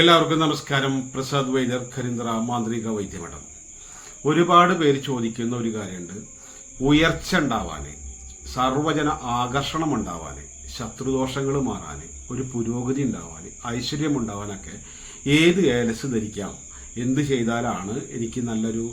എല്ലാവർക്കും നമസ്കാരം. പ്രസാദ് വൈദ്യർ ഖരിന്ദ്ര മാന്ത്രിക വൈദ്യമഠം. ഒരുപാട് പേര് ചോദിക്കുന്ന ഒരു കാര്യമുണ്ട്. ഉയർച്ച ഉണ്ടാവാന് സർവജന ആകർഷണം ഉണ്ടാവാന് ശത്രുദോഷങ്ങൾ മാറാന് ഒരു പുരോഗതി ഉണ്ടാവാന് ഐശ്വര്യം ഉണ്ടാവാനൊക്കെ ഏത് ഏലസ് ധരിക്കാം? എന്ത് ചെയ്താലാണ് എനിക്ക് നല്ലൊരു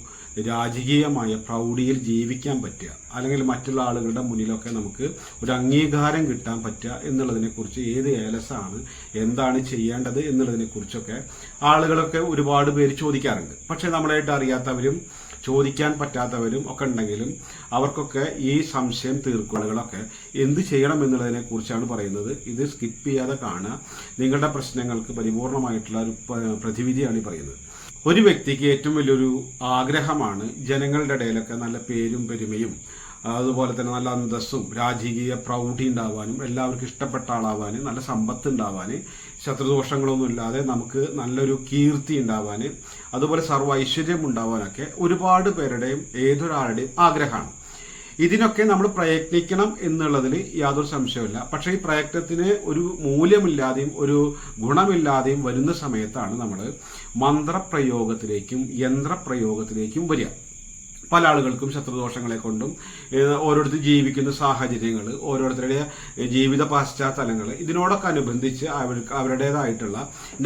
രാജകീയമായ പ്രൗഢിയിൽ ജീവിക്കാൻ പറ്റുക. അല്ലെങ്കിൽ മറ്റുള്ള ആളുകളുടെ മുന്നിലൊക്കെ നമുക്ക് ഒരു അംഗീകാരം കിട്ടാൻ പറ്റുക എന്നുള്ളതിനെക്കുറിച്ച് ഏത് ഏലസാണ് എന്താണ് ചെയ്യേണ്ടത് എന്നുള്ളതിനെക്കുറിച്ചൊക്കെ ആളുകളൊക്കെ ഒരുപാട് പേര് ചോദിക്കാറുണ്ട്. പക്ഷേ നമ്മളായിട്ട് അറിയാത്തവരും ചോദിക്കാൻ പറ്റാത്തവരും ഒക്കെ ഉണ്ടെങ്കിലും അവർക്കൊക്കെ ഈ സംശയം തീർക്കുകളൊക്കെ എന്ത് ചെയ്യണം എന്നുള്ളതിനെ കുറിച്ചാണ് പറയുന്നത്. ഇത് സ്കിപ്പ് ചെയ്യാതെ കാണുക. നിങ്ങളുടെ പ്രശ്നങ്ങൾക്ക് പരിപൂർണമായിട്ടുള്ള ഒരു പ്രതിവിധിയാണ് ഈ പറയുന്നത്. ഒരു വ്യക്തിക്ക് ഏറ്റവും വലിയൊരു ആഗ്രഹമാണ് ജനങ്ങളുടെ ഇടയിലൊക്കെ നല്ല പേരും പെരുമയും അതുപോലെ തന്നെ നല്ല അന്തസ്സും രാജകീയ പ്രൗഢി ഉണ്ടാവാനും എല്ലാവർക്കും ഇഷ്ടപ്പെട്ട ആളാവാനും നല്ല സമ്പത്ത് ഉണ്ടാവാനും ശത്രുദോഷങ്ങളൊന്നും ഇല്ലാതെ നമുക്ക് നല്ലൊരു കീർത്തി ഉണ്ടാവാൻ അതുപോലെ സർവ ഐശ്വര്യം ഉണ്ടാവാനൊക്കെ ഒരുപാട് പേരുടെയും ഏതൊരാളുടെയും ആഗ്രഹമാണ്. ഇതിനൊക്കെ നമ്മൾ പ്രയത്നിക്കണം എന്നുള്ളതിൽ യാതൊരു സംശയമില്ല പക്ഷേ ഈ പ്രയത്നത്തിന് ഒരു മൂല്യമില്ലാതെയും ഒരു ഗുണമില്ലാതെയും വരുന്ന സമയത്താണ് നമ്മൾ മന്ത്രപ്രയോഗത്തിലേക്കും യന്ത്രപ്രയോഗത്തിലേക്കും വരിക. പല ആളുകൾക്കും ശത്രുദോഷങ്ങളെ കൊണ്ടും ഓരോരുത്തർ ജീവിക്കുന്ന സാഹചര്യങ്ങൾ ഓരോരുത്തരുടെ ജീവിത പശ്ചാത്തലങ്ങൾ ഇതിനോടൊക്കെ അനുബന്ധിച്ച് അവർക്ക് അവരുടേതായിട്ടുള്ള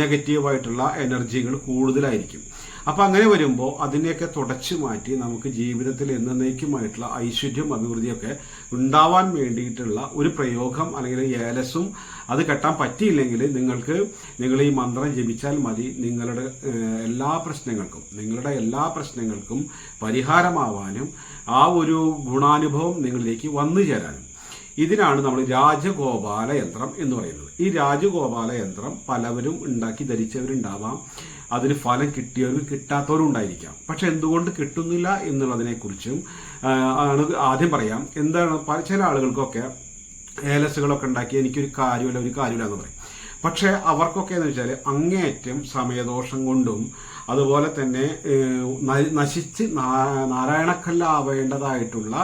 നെഗറ്റീവായിട്ടുള്ള എനർജികൾ കൂടുതലായിരിക്കും. അപ്പൊ അങ്ങനെ വരുമ്പോൾ അതിനെയൊക്കെ തുടച്ചു മാറ്റി നമുക്ക് ജീവിതത്തിൽ എന്നേക്കുമായിട്ടുള്ള ഐശ്വര്യം അഭിവൃദ്ധിയൊക്കെ ഉണ്ടാവാൻ വേണ്ടിയിട്ടുള്ള ഒരു പ്രയോഗം അല്ലെങ്കിൽ ഏലസും അത് കെട്ടാൻ പറ്റിയില്ലെങ്കിൽ നിങ്ങൾക്ക് നിങ്ങൾ ഈ മന്ത്രം ജപിച്ചാൽ മതി. നിങ്ങളുടെ എല്ലാ പ്രശ്നങ്ങൾക്കും നിങ്ങളുടെ എല്ലാ പ്രശ്നങ്ങൾക്കും പരിഹാരമാവാനും ആ ഒരു ഗുണാനുഭവം നിങ്ങളിലേക്ക് വന്നു ചേരാനും. ഇതിനാണ് നമ്മൾ രാജഗോപാല യന്ത്രം എന്ന് പറയുന്നത്. ഈ രാജഗോപാല യന്ത്രം പലവരും ഉണ്ടാക്കി ധരിച്ചവരുണ്ടാവാം. അതിന് ഫലം കിട്ടിയവരും കിട്ടാത്തവരും ഉണ്ടായിരിക്കാം പക്ഷെ എന്തുകൊണ്ട് കിട്ടുന്നില്ല എന്നുള്ളതിനെക്കുറിച്ചും ആണ് ആദ്യം പറയാം. എന്താണ് ചില ആളുകൾക്കൊക്കെ ഏലസുകളൊക്കെ ഉണ്ടാക്കി എനിക്കൊരു കാര്യമില്ല ഒരു കാര്യമില്ല എന്ന് പറയും. പക്ഷെ അവർക്കൊക്കെ എന്ന് വെച്ചാൽ അങ്ങേയറ്റം സമയദോഷം കൊണ്ടും അതുപോലെ തന്നെ നശിച്ച് നാരായണക്കല്ലാവേണ്ടതായിട്ടുള്ള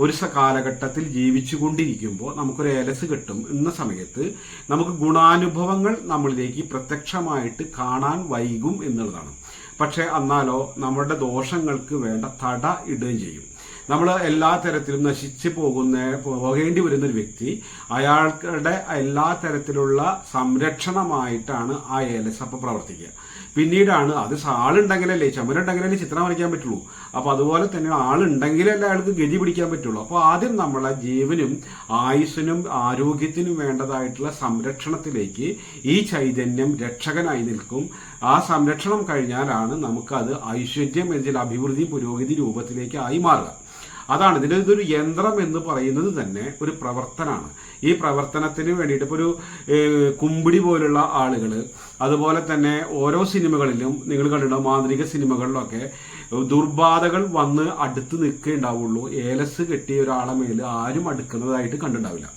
ഒരു കാലഘട്ടത്തിൽ ജീവിച്ചുകൊണ്ടിരിക്കുമ്പോൾ നമുക്കൊരു ഏലസ് കിട്ടും എന്ന സമയത്ത് നമുക്ക് ഗുണാനുഭവങ്ങൾ നമ്മളിലേക്ക് പ്രത്യക്ഷമായിട്ട് കാണാൻ വൈകും എന്നുള്ളതാണ്. പക്ഷെ എന്നാലോ നമ്മുടെ ദോഷങ്ങൾക്ക് വേണ്ട തട ഇടുകയും ചെയ്യും. നമ്മൾ എല്ലാ തരത്തിലും നശിച്ചു പോകുന്ന പോകേണ്ടി വരുന്ന ഒരു വ്യക്തി അയാൾക്കുടെ എല്ലാ തരത്തിലുള്ള സംരക്ഷണമായിട്ടാണ് ആ ഏലസ് അപ്പൊ പ്രവർത്തിക്കുക. പിന്നീടാണ് അത് ആളുണ്ടെങ്കിലല്ലേ ചമരുണ്ടെങ്കിലല്ലേ ചിത്രം വരയ്ക്കാൻ പറ്റുള്ളൂ. അപ്പൊ അതുപോലെ തന്നെ ആളുണ്ടെങ്കിലല്ലേ അയാൾക്ക് ഗതി പിടിക്കാൻ പറ്റുള്ളൂ. അപ്പൊ ആദ്യം നമ്മളെ ജീവനും ആയുസ്സിനും ആരോഗ്യത്തിനും വേണ്ടതായിട്ടുള്ള സംരക്ഷണത്തിലേക്ക് ഈ ചൈതന്യം രക്ഷകനായി നിൽക്കും. ആ സംരക്ഷണം കഴിഞ്ഞാലാണ് നമുക്കത് ഐശ്വര്യം എന്ന അഭിവൃദ്ധി പുരോഗതി രൂപത്തിലേക്ക് ആയി മാറുക. അതാണ് ഇതിന്റെ ഇതൊരു യന്ത്രം എന്ന് പറയുന്നത് തന്നെ ഒരു പ്രവർത്തനമാണ്. ഈ പ്രവർത്തനത്തിന് വേണ്ടിയിട്ട് ഇപ്പോൾ ഒരു കുമ്പിടി പോലുള്ള ആളുകൾ അതുപോലെ തന്നെ ഓരോ സിനിമകളിലും നിങ്ങൾ കണ്ടിട്ടുണ്ടാവും മാന്ത്രിക സിനിമകളിലൊക്കെ ദുർബാധകൾ വന്ന് അടുത്ത് നിൽക്കുകയുണ്ടാവുള്ളൂ ഏലസ് കെട്ടിയ ഒരാളെ മേൽ ആരും അടുക്കുന്നതായിട്ട് കണ്ടിട്ടുണ്ടാവില്ല.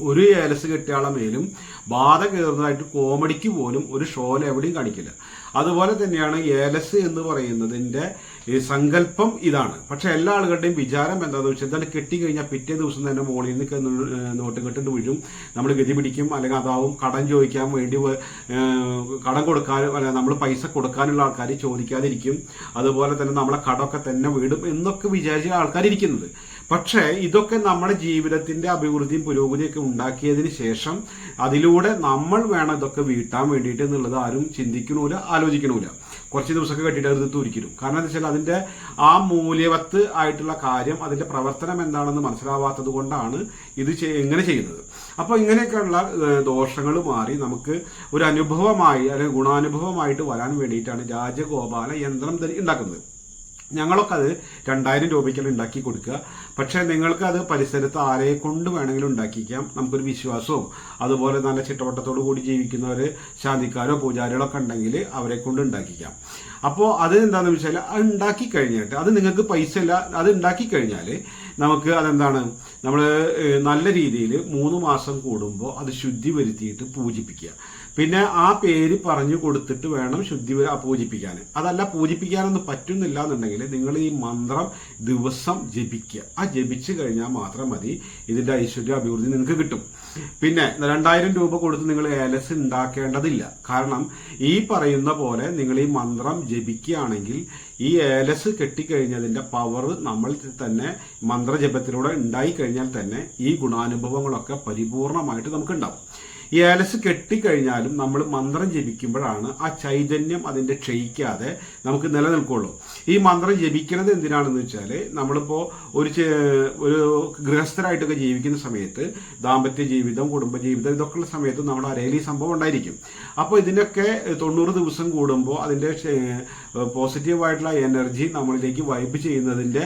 ഒരു ഏലസ് കെട്ടിയ ആളെ മേലും ബാധ കയറുന്നതായിട്ട് കോമഡിക്ക് പോലും ഒരു ഷോയിൽ എവിടെയും കാണിക്കില്ല. അതുപോലെ തന്നെയാണ് ഏലസ് എന്ന് പറയുന്നതിന്റെ ഈ സങ്കല്പം ഇതാണ്. പക്ഷെ എല്ലാ ആളുകളുടെയും വിചാരം എന്താണെന്ന് വെച്ചാൽ എന്താണ് കെട്ടിക്കഴിഞ്ഞാൽ പിറ്റേ ദിവസം തന്നെ മുകളിൽ നിന്ന് നോട്ട് കെട്ടിട്ട് വീഴും. നമ്മൾ ഗതി പിടിക്കും അല്ലെങ്കിൽ അതാവും. കടം ചോദിക്കാൻ വേണ്ടി കടം കൊടുക്കാൻ അല്ല നമ്മൾ പൈസ കൊടുക്കാനുള്ള ആൾക്കാർ ചോദിക്കാതിരിക്കും. അതുപോലെ തന്നെ നമ്മളെ കടമൊക്കെ തന്നെ വീടും എന്നൊക്കെ വിചാരിച്ച ആൾക്കാരിരിക്കുന്നത് പക്ഷേ ഇതൊക്കെ നമ്മുടെ ജീവിതത്തിന്റെ അഭിവൃദ്ധിയും പുരോഗതിയും ഒക്കെ ഉണ്ടാക്കിയതിന് ശേഷം അതിലൂടെ നമ്മൾ വേണം ഇതൊക്കെ വീട്ടാൻ വേണ്ടിയിട്ട് എന്നുള്ളത് ആരും ചിന്തിക്കണൂല ആലോചിക്കണൂല. കുറച്ച് ദിവസമൊക്കെ കെട്ടിയിട്ട് അത് തൂരിക്കും കാരണം എന്താ വെച്ചാൽ അതിന്റെ ആ മൂല്യവത്ത് ആയിട്ടുള്ള കാര്യം അതിന്റെ പ്രവർത്തനം എന്താണെന്ന് മനസ്സിലാവാത്തത് കൊണ്ടാണ് ഇത് ഇങ്ങനെ ചെയ്യുന്നത്. അപ്പോൾ ഇങ്ങനെയൊക്കെയുള്ള ദോഷങ്ങൾ മാറി നമുക്ക് ഒരു അനുഭവമായി അല്ലെങ്കിൽ ഗുണാനുഭവമായിട്ട് വരാൻ വേണ്ടിയിട്ടാണ് രാജഗോപാല യന്ത്രം ഉണ്ടാക്കുന്നത്. ഞങ്ങളൊക്കെ അത് രണ്ടായിരം രൂപയ്ക്കെല്ലാം ഉണ്ടാക്കി കൊടുക്കുക. പക്ഷേ നിങ്ങൾക്ക് അത് പരിസരത്ത് ആരെ കൊണ്ട് വേണമെങ്കിലും ഉണ്ടാക്കിക്കാം. നമുക്കൊരു വിശ്വാസവും. അതുപോലെ നല്ല ചിട്ടവട്ടത്തോടു കൂടി ജീവിക്കുന്നവർ ശാന്തിക്കാരോ പൂജാരികളോ ഒക്കെ ഉണ്ടെങ്കിൽ അവരെ കൊണ്ട് ഉണ്ടാക്കിക്കാം. അപ്പോൾ അത് എന്താണെന്ന് വെച്ചാൽ അത് ഉണ്ടാക്കി കഴിഞ്ഞിട്ട് അത് നിങ്ങൾക്ക് പൈസ ഇല്ല അത് ഉണ്ടാക്കി കഴിഞ്ഞാൽ നമുക്ക് അതെന്താണ്? നമ്മൾ നല്ല രീതിയിൽ മൂന്ന് മാസം കൂടുമ്പോൾ അത് ശുദ്ധി വരുത്തിയിട്ട് പൂജിപ്പിക്കുക. പിന്നെ ആ പേര് പറഞ്ഞു കൊടുത്തിട്ട് വേണം ശുദ്ധി പൂജിപ്പിക്കാൻ അതല്ല പൂജിപ്പിക്കാനൊന്നും പറ്റുന്നില്ല എന്നുണ്ടെങ്കിൽ നിങ്ങൾ ഈ മന്ത്രം ദിവസം ജപിക്കുക. ആ ജപിച്ചു കഴിഞ്ഞാൽ മാത്രം മതി. ഇതിന്റെ ഐശ്വര്യ അഭിവൃദ്ധി നിങ്ങൾക്ക് കിട്ടും. പിന്നെ രണ്ടായിരം രൂപ കൊടുത്ത് നിങ്ങൾ ഏലസ് ഉണ്ടാക്കേണ്ടതില്ല. കാരണം ഈ പറയുന്ന പോലെ നിങ്ങൾ ഈ മന്ത്രം ജപിക്കുകയാണെങ്കിൽ ഈ ഏലസ് കെട്ടിക്കഴിഞ്ഞതിന്റെ പവർ നമ്മൾ തന്നെ മന്ത്രജപത്തിലൂടെ ഉണ്ടായി കഴിഞ്ഞാൽ തന്നെ ഈ ഗുണാനുഭവങ്ങളൊക്കെ പരിപൂർണമായിട്ട് നമുക്ക് ഉണ്ടാവും ഈ ഏലസ് കെട്ടിക്കഴിഞ്ഞാലും നമ്മൾ മന്ത്രം ജപിക്കുമ്പോഴാണ് ആ ചൈതന്യം അതിന്റെ ക്ഷയിക്കാതെ നമുക്ക് നിലനിൽക്കുള്ളൂ. ഈ മന്ത്രം ജപിക്കുന്നത് എന്തിനാണെന്ന് വെച്ചാൽ നമ്മളിപ്പോൾ ഒരു ഒരു ഗൃഹസ്ഥരായിട്ടൊക്കെ ജീവിക്കുന്ന സമയത്ത് ദാമ്പത്യ ജീവിതം കുടുംബ ജീവിതം ഇതൊക്കെയുള്ള സമയത്ത് നമ്മൾ അരയിൽ സംഭവം ഉണ്ടായിരിക്കും. അപ്പോൾ ഇതിനൊക്കെ തൊണ്ണൂറ് ദിവസം കൂടുമ്പോൾ അതിന്റെ പോസിറ്റീവായിട്ടുള്ള എനർജി നമ്മളിലേക്ക് വൈബ് ചെയ്യുന്നതിന്റെ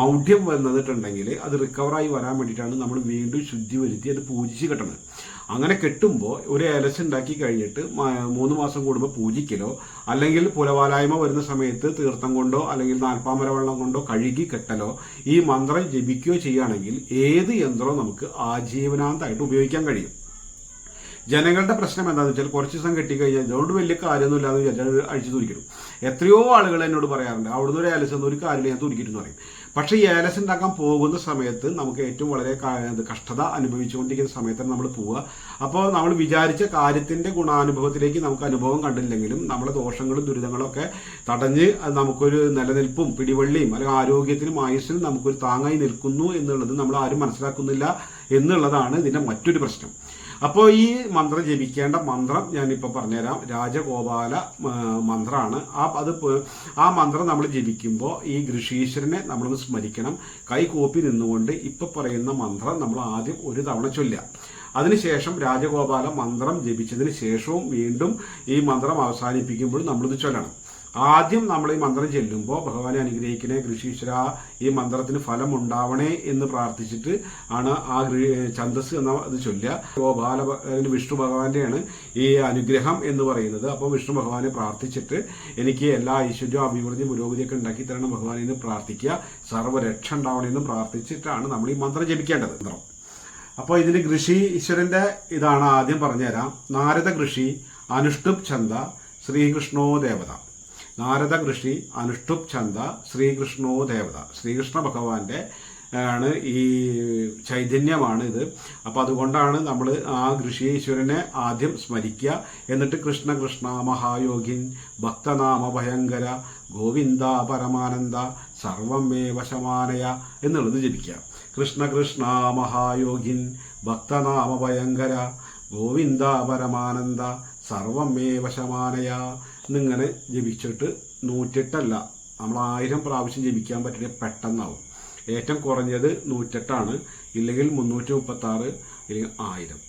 മൗഢ്യം വന്നിട്ടുണ്ടെങ്കിൽ അത് റിക്കവറായി വരാൻ വേണ്ടിയിട്ടാണ് നമ്മൾ വീണ്ടും ശുദ്ധി വരുത്തി അത് പൂജിച്ച് കെട്ടുന്നത് അങ്ങനെ കെട്ടുമ്പോൾ ഒരു ഏലസ് ഉണ്ടാക്കി കഴിഞ്ഞിട്ട് മൂന്ന് മാസം കൂടുമ്പോൾ പൂജിക്കലോ അല്ലെങ്കിൽ പുലവാലായ്മ വരുന്ന സമയത്ത് തീർത്ഥം കൊണ്ടോ അല്ലെങ്കിൽ നാൽപ്പാമര വെള്ളം കൊണ്ടോ കഴുകി കെട്ടലോ ഈ മന്ത്രം ജപിക്കുകയോ ചെയ്യുകയാണെങ്കിൽ ഏത് യന്ത്രവും നമുക്ക് ആജീവനാന്തമായിട്ട് ഉപയോഗിക്കാൻ കഴിയും. ജനങ്ങളുടെ പ്രശ്നം എന്താണെന്ന് വെച്ചാൽ കുറച്ച് ദിവസം കെട്ടിക്കഴിഞ്ഞാൽ അതുകൊണ്ട് വലിയ കാര്യമൊന്നുമില്ല എന്ന് വിചാരിച്ചാൽ അഴിച്ചു തുരിക്കണം എത്രയോ ആളുകൾ എന്നോട് പറയാറുണ്ട് അവിടുന്ന് ഒരു ഏലസ് ഒരു കാര്യമില്ല ഞാൻ തുരിക്കിട്ടെന്ന് പറയും. പക്ഷേ ഈ ഏലസ് ഉണ്ടാക്കാൻ പോകുന്ന സമയത്ത് നമുക്ക് ഏറ്റവും വളരെ കഷ്ടത അനുഭവിച്ചുകൊണ്ടിരിക്കുന്ന സമയത്താണ് നമ്മൾ പോവുക. അപ്പോൾ നമ്മൾ വിചാരിച്ച കാര്യത്തിന്റെ ഗുണാനുഭവത്തിലേക്ക് നമുക്ക് അനുഭവം കണ്ടില്ലെങ്കിലും നമ്മളെ ദോഷങ്ങളും ദുരിതങ്ങളും ഒക്കെ തടഞ്ഞ് അത് നമുക്കൊരു നിലനിൽപ്പും പിടിവള്ളിയും അല്ലെങ്കിൽ ആരോഗ്യത്തിനും ആയുസ്സിനും നമുക്കൊരു താങ്ങായി നിൽക്കുന്നു എന്നുള്ളത് നമ്മൾ ആരും മനസ്സിലാക്കുന്നില്ല എന്നുള്ളതാണ് ഇതിന്റെ മറ്റൊരു പ്രശ്നം. അപ്പോൾ ഈ മന്ത്രം ജപിക്കേണ്ട മന്ത്രം ഞാനിപ്പോൾ പറഞ്ഞുതരാം. രാജഗോപാല മന്ത്രമാണ് ആ അത് ആ മന്ത്രം നമ്മൾ ജപിക്കുമ്പോൾ ഈ ഋഷീശ്വരനെ നമ്മളൊന്ന് സ്മരിക്കണം. കൈ കൂപ്പി നിന്നുകൊണ്ട് ഇപ്പം പറയുന്ന മന്ത്രം നമ്മൾ ആദ്യം ഒരു തവണ ചൊല്ലുക. അതിനുശേഷം രാജഗോപാല മന്ത്രം ജപിച്ചതിന് ശേഷവും വീണ്ടും ഈ മന്ത്രം അവസാനിപ്പിക്കുമ്പോഴും നമ്മളിത് ചൊല്ലണം. ആദ്യം നമ്മൾ ഈ മന്ത്രം ചെല്ലുമ്പോൾ ഭഗവാനെ അനുഗ്രഹിക്കണേ കൃഷീശ്വര ഈ മന്ത്രത്തിന് ഫലം ഉണ്ടാവണേ എന്ന് പ്രാർത്ഥിച്ചിട്ട് ആണ് ആ ഛന്ദസ് എന്ന ഇത് ചൊല്ലുക. ഗോപാല വിഷ്ണു ഭഗവാന്റെയാണ് ഈ അനുഗ്രഹം എന്ന് പറയുന്നത്. അപ്പോൾ വിഷ്ണു ഭഗവാനെ പ്രാർത്ഥിച്ചിട്ട് എനിക്ക് എല്ലാ ഐശ്വര്യവും അഭിവൃദ്ധിയും പുരോഗതിയൊക്കെ ഉണ്ടാക്കി തരണം ഭഗവാനെ എന്ന് പ്രാർത്ഥിക്കുക. സർവരക്ഷ ഉണ്ടാവണമെന്ന് പ്രാർത്ഥിച്ചിട്ടാണ് നമ്മൾ ഈ മന്ത്രം ജപിക്കേണ്ടത്. മന്ത്രം. അപ്പോൾ ഇതിന് കൃഷി ഈശ്വരന്റെ ഇതാണ് ആദ്യം പറഞ്ഞുതരാം. നാരദ കൃഷി അനുഷ്ടുപ് ഛന്ദ ശ്രീകൃഷ്ണോ ദേവത. നാരദ കൃഷി അനുഷ്ടുപ് ഛന്ദ ശ്രീകൃഷ്ണോ ദേവത. ശ്രീകൃഷ്ണ ഭഗവാന്റെ ആണ് ഈ ചൈതന്യമാണ് ഇത്. അപ്പൊ അതുകൊണ്ടാണ് നമ്മൾ ആ കൃഷി ഈശ്വരനെ ആദ്യം സ്മരിക്കുക എന്നിട്ട് കൃഷ്ണ കൃഷ്ണ മഹായോഗിൻ ഭക്തനാമ ഭയങ്കര ഗോവിന്ദ പരമാനന്ദ സർവം മേ വശമാനയ എന്നുള്ളത് ജപിക്കുക കൃഷ്ണ കൃഷ്ണ മഹായോഗിൻ ഭക്തനാമ ഭയങ്കര ഗോവിന്ദ പരമാനന്ദ സർവം മേ വശമാനയ എന്നിങ്ങനെ ജപിച്ചിട്ട് നൂറ്റെട്ടല്ല. നമ്മൾ ആയിരം പ്രാവശ്യം ജപിക്കാൻ പറ്റിയ പെട്ടെന്നാവും. ഏറ്റവും കുറഞ്ഞത് നൂറ്റെട്ടാണ്. ഇല്ലെങ്കിൽ മുന്നൂറ്റി മുപ്പത്തി ആറ് ഇല്ലെങ്കിൽ ആയിരം.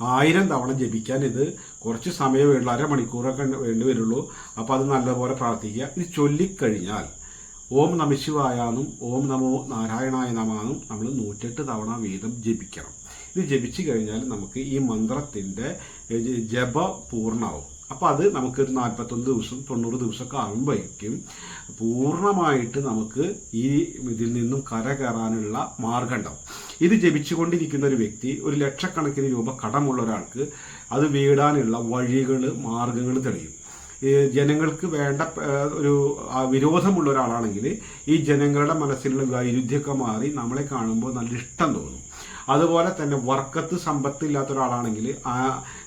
ആയിരം തവണ ജപിക്കാൻ ഇത് കുറച്ച് സമയം വേണ്ടുള്ളൂ അരമണിക്കൂറൊക്കെ വേണ്ടി വരുള്ളൂ. അപ്പോൾ അത് നല്ലപോലെ പ്രാർത്ഥിക്കുക. ഇത് ചൊല്ലിക്കഴിഞ്ഞാൽ ഓം നമശിവായാന്നും ഓം നമോ നാരായണായ നമാന്നും നമ്മൾ നൂറ്റെട്ട് തവണ വീതം ജപിക്കണം. ഇത് ജപിച്ചു കഴിഞ്ഞാൽ നമുക്ക് ഈ മന്ത്രത്തിന്റെ ജപ പൂർണമാവും അപ്പോൾ അത് നമുക്കൊരു നാൽപ്പത്തൊന്ന് ദിവസം തൊണ്ണൂറ് ദിവസമൊക്കെ ആകുമ്പോഴേക്കും പൂർണമായിട്ട് നമുക്ക് ഈ ഇതിൽ നിന്നും കര കയറാനുള്ള മാർഗം ഉണ്ടാവും ഇത് ജപിച്ചുകൊണ്ടിരിക്കുന്ന ഒരു വ്യക്തി ഒരു ലക്ഷക്കണക്കിന് രൂപ കടമുള്ള ഒരാൾക്ക് അത് വീടാനുള്ള വഴികൾ മാർഗങ്ങൾ തെളിയും. ജനങ്ങൾക്ക് വേണ്ട ഒരു വിരോധമുള്ള ഒരാളാണെങ്കിൽ ഈ ജനങ്ങളുടെ മനസ്സിലുള്ള വൈരുദ്ധ്യമൊക്കെ മാറി നമ്മളെ കാണുമ്പോൾ നല്ല ഇഷ്ടം തോന്നും. അതുപോലെ തന്നെ വർക്കത്ത് സമ്പത്ത് ഇല്ലാത്ത ഒരാളാണെങ്കിൽ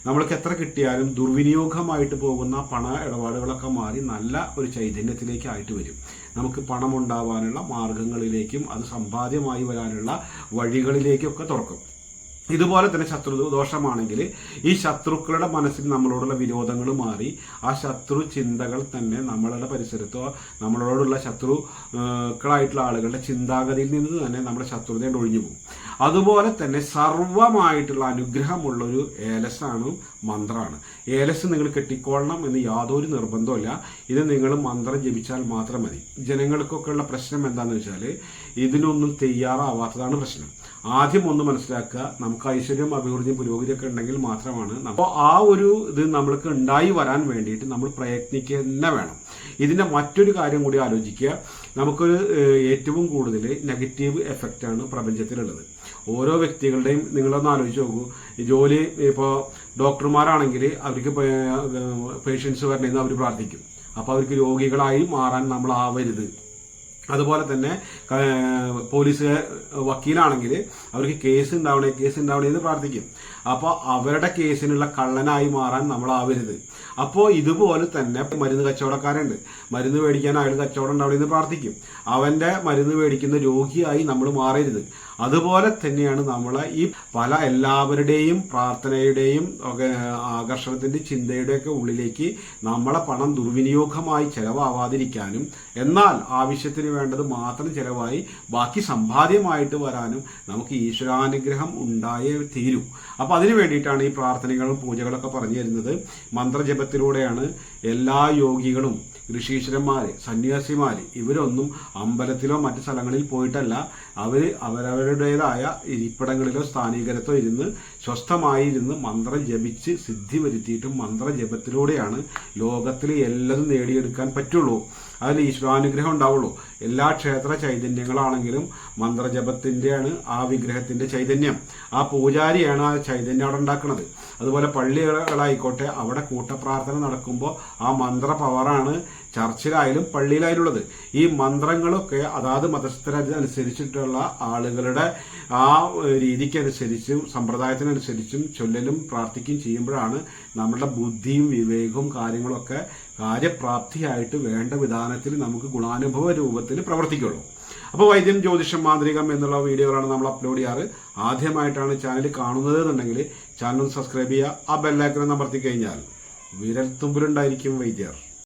നമ്മൾക്ക് എത്ര കിട്ടിയാലും ദുർവിനിയോഗമായിട്ട് പോകുന്ന പണ ഇടപാടുകളൊക്കെ മാറി നല്ല ഒരു ചൈതന്യത്തിലേക്കായിട്ട് വരും. നമുക്ക് പണം ഉണ്ടാവാനുള്ള മാർഗങ്ങളിലേക്കും അത് സമ്പാദ്യമായി വരാനുള്ള വഴികളിലേക്കൊക്കെ തുറക്കും. ഇതുപോലെ തന്നെ ശത്രു ദോഷമാണെങ്കിൽ ഈ ശത്രുക്കളുടെ മനസ്സിൽ നമ്മളോടുള്ള വിരോധങ്ങൾ മാറി ആ ശത്രു ചിന്തകൾ തന്നെ നമ്മളുടെ പരിസരത്തോ നമ്മളോടുള്ള ശത്രുക്കളായിട്ടുള്ള ആളുകളുടെ ചിന്താഗതിയിൽ നിന്ന് തന്നെ നമ്മുടെ ശത്രുതയുടെ ഒഴിഞ്ഞു പോകും. അതുപോലെ തന്നെ സർവമായിട്ടുള്ള അനുഗ്രഹമുള്ളൊരു ഏലസാണ് മന്ത്രമാണ് ഏലസ് നിങ്ങൾ കെട്ടിക്കൊള്ളണം എന്ന് യാതൊരു നിർബന്ധമില്ല ഇത് നിങ്ങൾ മന്ത്രം ജപിച്ചാൽ മാത്രം മതി. ജനങ്ങൾക്കൊക്കെ ഉള്ള പ്രശ്നം എന്താണെന്ന് വെച്ചാൽ ഇതിനൊന്നും തയ്യാറാവാത്തതാണ് പ്രശ്നം. ആദ്യം ഒന്ന് മനസ്സിലാക്കുക നമുക്ക് ഐശ്വര്യം അഭിവൃദ്ധിയും പുരോഗതിയൊക്കെ ഉണ്ടെങ്കിൽ മാത്രമാണ് അപ്പോൾ ആ ഒരു ഇത് നമ്മൾക്ക് ഉണ്ടായി വരാൻ വേണ്ടിയിട്ട് നമ്മൾ പ്രയത്നിക്കുക തന്നെ വേണം. ഇതിന്റെ മറ്റൊരു കാര്യം കൂടി ആലോചിക്കുക. നമുക്കൊരു ഏറ്റവും കൂടുതൽ നെഗറ്റീവ് എഫക്റ്റാണ് പ്രപഞ്ചത്തിലുള്ളത്. ഓരോ വ്യക്തികളുടെയും നിങ്ങളൊന്ന് ആലോചിച്ച് നോക്കൂ. ജോലി ഇപ്പോൾ ഡോക്ടർമാരാണെങ്കിൽ അവർക്ക് പേഷ്യൻസ് വരണമെന്ന് അവർ പ്രാർത്ഥിക്കും. അപ്പോൾ അവർക്ക് രോഗികളായി മാറാൻ നമ്മൾ ആവരുത്. അതുപോലെ തന്നെ പോലീസ് വക്കീലാണെങ്കിൽ അവർക്ക് കേസ് ഉണ്ടാവണേ കേസ് ഉണ്ടാവണേ എന്ന് പ്രാർത്ഥിക്കും. അപ്പോൾ അവരുടെ കേസിനുള്ള കള്ളനായി മാറാൻ നമ്മൾ ആവരുത്. അപ്പോൾ ഇതുപോലെ തന്നെ മരുന്ന് കച്ചവടക്കാരുണ്ട്. മരുന്ന് മേടിക്കാൻ അയാൾ കച്ചവടം ഉണ്ടാവണേ എന്ന് പ്രാർത്ഥിക്കും. അവന്റെ മരുന്ന് മേടിക്കുന്ന രോഗിയായി നമ്മൾ മാറരുത്. അതുപോലെ തന്നെയാണ് നമ്മൾ ഈ പല എല്ലാവരുടെയും പ്രാർത്ഥനയുടെയും ഒക്കെ ആകർഷണത്തിന്റെ ചിന്തയുടെയൊക്കെ ഉള്ളിലേക്ക് നമ്മളെ പണം ദുർവിനിയോഗമായി ചെലവാവാതിരിക്കാനും എന്നാൽ ആവശ്യത്തിന് വേണ്ടത് മാത്രം ചെലവായി ബാക്കി സമ്പാദ്യമായിട്ട് വരാനും നമുക്ക് ഈശ്വരാനുഗ്രഹം ഉണ്ടായേ തീരൂ. അപ്പൊ അതിനു വേണ്ടിയിട്ടാണ് ഈ പ്രാർത്ഥനകളും പൂജകളൊക്കെ പറഞ്ഞു തരുന്നത്. മന്ത്രജപത്തിലൂടെയാണ് എല്ലാ യോഗികളും ഋഷീശ്വരന്മാര് സന്യാസിമാര് ഇവരൊന്നും അമ്പലത്തിലോ മറ്റു സ്ഥലങ്ങളിൽ പോയിട്ടല്ല. അവർ അവരവരുടേതായ ഇരിപ്പിടങ്ങളിലോ സ്ഥാനീകരത്തോ ഇരുന്ന് സ്വസ്ഥമായി ഇരുന്ന് മന്ത്രം ജപിച്ച് സിദ്ധി വരുത്തിയിട്ടും മന്ത്രജപത്തിലൂടെയാണ് ലോകത്തിൽ എല്ലതും നേടിയെടുക്കാൻ പറ്റുള്ളൂ. അതിൽ ഈശ്വരാനുഗ്രഹം ഉണ്ടാവുള്ളൂ. എല്ലാ ക്ഷേത്ര ചൈതന്യങ്ങളാണെങ്കിലും മന്ത്രജപത്തിന്റെയാണ് ആ വിഗ്രഹത്തിന്റെ ചൈതന്യം. ആ പൂജാരിയാണ് ആ ചൈതന്യം അവിടെ ഉണ്ടാക്കുന്നത്. അതുപോലെ പള്ളികളായിക്കോട്ടെ അവിടെ കൂട്ടപ്രാർത്ഥന നടക്കുമ്പോൾ ആ മന്ത്ര പവറാണ് ചർച്ചിലായാലും പള്ളിയിലായാലുള്ളത്. ഈ മന്ത്രങ്ങളൊക്കെ അതാത് മതസ്ഥരനുസരിച്ചിട്ടുള്ള ആളുകളുടെ ആ രീതിക്കനുസരിച്ചും സമ്പ്രദായത്തിനനുസരിച്ചും ചൊല്ലലും പ്രാർത്ഥിക്കുകയും ചെയ്യുമ്പോഴാണ് നമ്മുടെ ബുദ്ധിയും വിവേകവും കാര്യങ്ങളൊക്കെ കാര്യപ്രാപ്തിയായിട്ട് വേണ്ട വിധാനത്തിൽ നമുക്ക് ഗുണാനുഭവ രൂപത്തിൽ പ്രവർത്തിക്കുള്ളൂ. അപ്പോൾ വൈദ്യം ജ്യോതിഷം മാന്ത്രികം എന്നുള്ള വീഡിയോകളാണ് നമ്മൾ അപ്ലോഡ് ചെയ്യാറ്. ആദ്യമായിട്ടാണ് ചാനൽ കാണുന്നത് എന്നുണ്ടെങ്കിൽ ചാനൽ സബ്സ്ക്രൈബ് ചെയ്യുക. ആ ബെല്ലൈക്കൺ അമർത്തി കഴിഞ്ഞാൽ വിരൽ തുമ്പിലുണ്ടായിരിക്കും വൈദ്യർ.